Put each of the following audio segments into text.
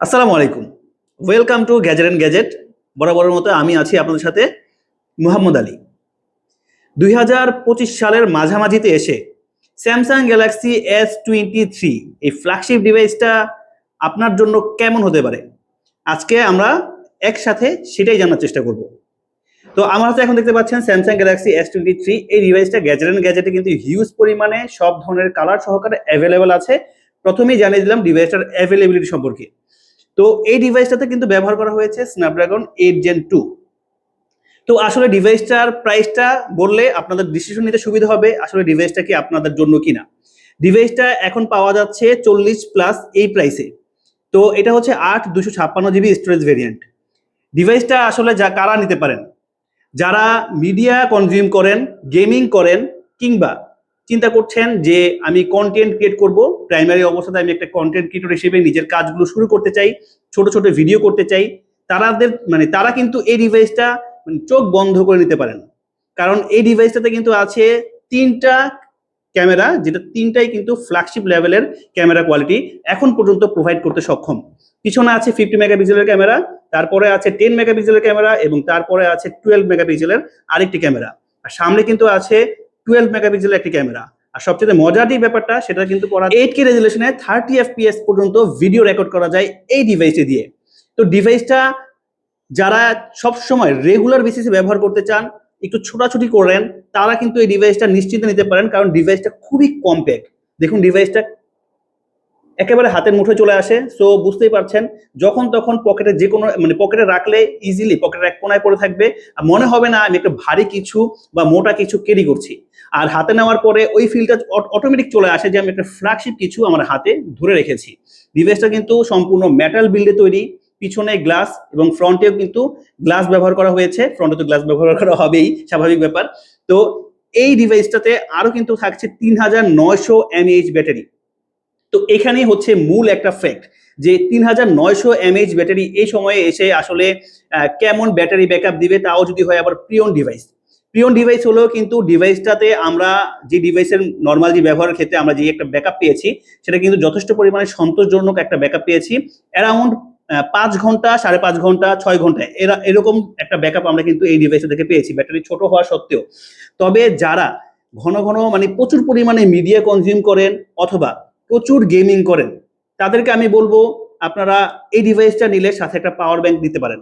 আসসালামু আলাইকুম। Welcome to gadget and gadget বরাবরের মতো আমি আছি আপনাদের সাথে মুহাম্মদ আলী। দুই হাজার পঁচিশ সালের মাঝামাঝিতে এসে Samsung Galaxy S twenty three এই ফ্ল্যাগশিপ ডিভাইসটা আপনার জন্য কেমন হতে পারে? আজকে আমরা একসাথে সেটাই জানার চেষ্টা করব। তো আমার হাতে এখন দেখতে পাচ্ছেন Samsung Galaxy S twenty three এই ডিভাইসটা গ্যাজেট অ্যান্ড গ্যাজেটে কিন্তু হিউজ পরিমাণে সব ধরনের কালার সহকারে অ্যাভেলেবেল আছে। প্রথমেই জানিয়ে দিলাম ডিভাইসটার অ্যাভেলেবিলিটি সম্পর্কে। তো এই ডিভাইসটাতে কিন্তু ব্যবহার করা হয়েছে স্ন্যাপড্রাগন এইট জেন টু তো আসলে ডিভাইসটার প্রাইসটা বললে আপনাদের ডিসিশন নিতে সুবিধা হবে, আসলে ডিভাইসটা কি আপনাদের জন্য কিনা। ডিভাইসটা এখন পাওয়া যাচ্ছে চল্লিশ প্লাস এই প্রাইসে তো এটা হচ্ছে আট দুশো ছাপ্পান্ন জিবি স্টোরেজ ভেরিয়েন্ট ডিভাইসটা আসলে যা কারা নিতে পারেন? যারা মিডিয়া কনজিউম করেন গেমিং করেন, কিংবা চিন্তা করছেন যে আমি কন্টেন্ট ক্রিয়েট করব। প্রাইমারি অবস্থাতে আমি একটা কন্টেন্ট ক্রিয়েটর হিসেবে নিজের কাজগুলো শুরু করতে চাই, ছোট ছোট ভিডিও করতে চাই। তারাদের মানে তারা কিন্তু এই ডিভাইসটা মানে চোখ বন্ধ করে নিতে পারেন। কারণ এই ডিভাইসটাতে কিন্তু আছে তিনটা ক্যামেরা যেটা তিনটাই কিন্তু ফ্ল্যাগশিপ লেভেলের ক্যামেরা কোয়ালিটি এখন পর্যন্ত প্রোভাইড করতে সক্ষম। পিছনে আছে ফিফটি মেগাপিক্সেলের ক্যামেরা তারপরে আছে টেন মেগাপিক্সেলের ক্যামেরা এবং তারপরে আছে টুয়েলভ মেগাপিক্সেলের আরেকটি ক্যামেরা আর সামনে কিন্তু আছে টুয়েলভ মেগাপিক্সেলের একটি ক্যামেরা। আর সবচেয়ে মজার যে ব্যাপারটা, সেটা কিন্তু পড়া এইট কে রেজুলেশনে থার্টি এফপিএস পর্যন্ত ভিডিও রেকর্ড করা যায় এই ডিভাইসটি দিয়ে। তো ডিভাইসটা যারা সব সময় রেগুলার বেসিসে ব্যবহার করতে চান, একটু ছোটাছুটি করেন তারা কিন্তু এই ডিভাইসটা নিশ্চিন্তে নিতে পারেন, কারণ ডিভাইসটা খুবই কম্প্যাক্ট দেখুন ডিভাইসটা একেবারে হাতের মুঠোয় চলে আসে। সো বুঝতেই পারছেন, যখন তখন পকেটে যে কোনো মানে পকেটে রাখলে ইজিলি পকেটের এক কোনায় পড়ে থাকবে। আর মনে হবে না, আমি একটা ভারী কিছু বা মোটা কিছু ক্যারি করছি। আর হাতে নেওয়ার পরে ওই ফিলটা অটোমেটিক চলে আসে যে আমি একটা ফ্ল্যাগশিপ কিছু আমার হাতে ধরে রেখেছি। ডিভাইসটা কিন্তু সম্পূর্ণ মেটাল বিল্ডে তৈরি। পিছনে গ্লাস এবং ফ্রন্টেও কিন্তু গ্লাস ব্যবহার করা হয়েছে। ফ্রন্টে তো গ্লাস ব্যবহার করা হবেই, স্বাভাবিক ব্যাপার। তো এই ডিভাইসটাতে আরও কিন্তু থাকছে তিন হাজার নয়শো এমএইচ ব্যাটারি তো এখানেই হচ্ছে মূল একটা ফ্যাক্ট যে তিন হাজার নয়শো এমএইচ ব্যাটারি এই সময়ে এসে আসলে কেমন ব্যাটারি ব্যাকআপ দিবে তাও যদি হয় আবার প্রিয়ন ডিভাইস প্রিয়ন ডিভাইস হলেও কিন্তু ডিভাইসটাতে আমরা যে ডিভাইসের নর্মাল যে ব্যবহারের ক্ষেত্রে আমরা যে একটা ব্যাকআপ পেয়েছি, সেটা কিন্তু যথেষ্ট পরিমাণে সন্তোষজনক একটা ব্যাকআপ পেয়েছি। অ্যারাউন্ড পাঁচ ঘণ্টা, সাড়ে পাঁচ ঘণ্টা, ছয় ঘণ্টা, এরা, এরকম একটা ব্যাকআপ আমরা কিন্তু এই ডিভাইসে থেকে পেয়েছি ব্যাটারি ছোট হওয়া সত্ত্বেও। তবে যারা ঘন ঘন মানে প্রচুর পরিমাণে মিডিয়া কনজিউম করেন অথবা প্রচুর গেমিং করেন। তাদেরকে আমি বলব, আপনারা এই ডিভাইসটা নিলে সাথে একটা পাওয়ার ব্যাংক দিতে পারেন।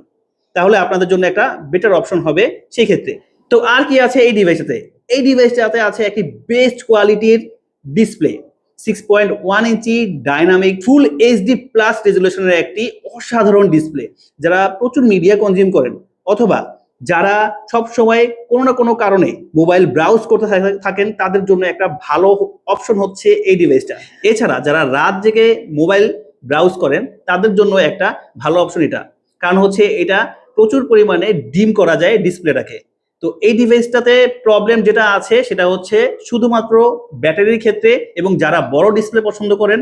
তাহলে আপনাদের জন্য একটা বেটার অপশন হবে সেই ক্ষেত্রে তো আর কি আছে এই ডিভাইসটাতে এই ডিভাইসটাতে আছে একটি বেস্ট কোয়ালিটির display six point one inch dynamic full HD plus রেজুলেশনের একটি অসাধারণ ডিসপ্লে যারা প্রচুর মিডিয়া কনজিউম করেন, অথবা যারা সব সময় কোনো না কোনো কারণে মোবাইল ব্রাউজ করতে থাকেন, তাদের জন্য একটা ভালো অপশন হচ্ছে এই ডিভাইসটা এছাড়া যারা রাত জেগে মোবাইল ব্রাউজ করেন, তাদের জন্য একটা ভালো অপশন এটা। কারণ হচ্ছে এটা প্রচুর পরিমাণে ডিম করা যায় ডিসপ্লেটাকে তো এই ডিভাইসটাতে প্রবলেম যেটা আছে, সেটা হচ্ছে শুধুমাত্র ব্যাটারির ক্ষেত্রে এবং যারা বড় ডিসপ্লে পছন্দ করেন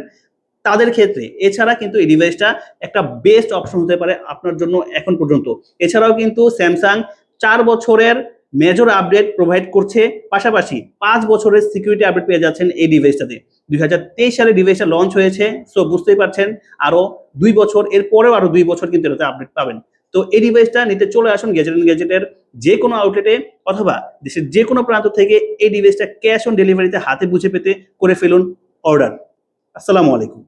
তাদের ক্ষেত্রে। এছাড়া কিন্তু এই ডিভাইসটা একটা বেস্ট অপশন হতে পারে আপনার জন্য এখন পর্যন্ত। এছাড়াও কিন্তু স্যামসাং চার বছরের মেজর আপডেট প্রোভাইড করছে। পাশাপাশি পাঁচ বছরের সিকিউরিটি আপডেট পেয়ে যাচ্ছেন এই ডিভাইসটাতে দুই হাজার তেইশ সালে ডিভাইসটা লঞ্চ হয়েছে সো বুঝতেই পারছেন, আরও দুই বছর এর পরেও আরও দুই বছর কিন্তু এটাতে আপডেট পাবেন। তো এই ডিভাইসটা নিতে চলে আসুন গ্যাজেট অ্যান্ড গ্যাজেটের যে কোনো আউটলেটে অথবা দেশের যে কোনো প্রান্ত থেকে এই ডিভাইসটা ক্যাশ অন ডেলিভারিতে হাতে বুঝে পেতে করে ফেলুন অর্ডার আসসালামু আলাইকুম।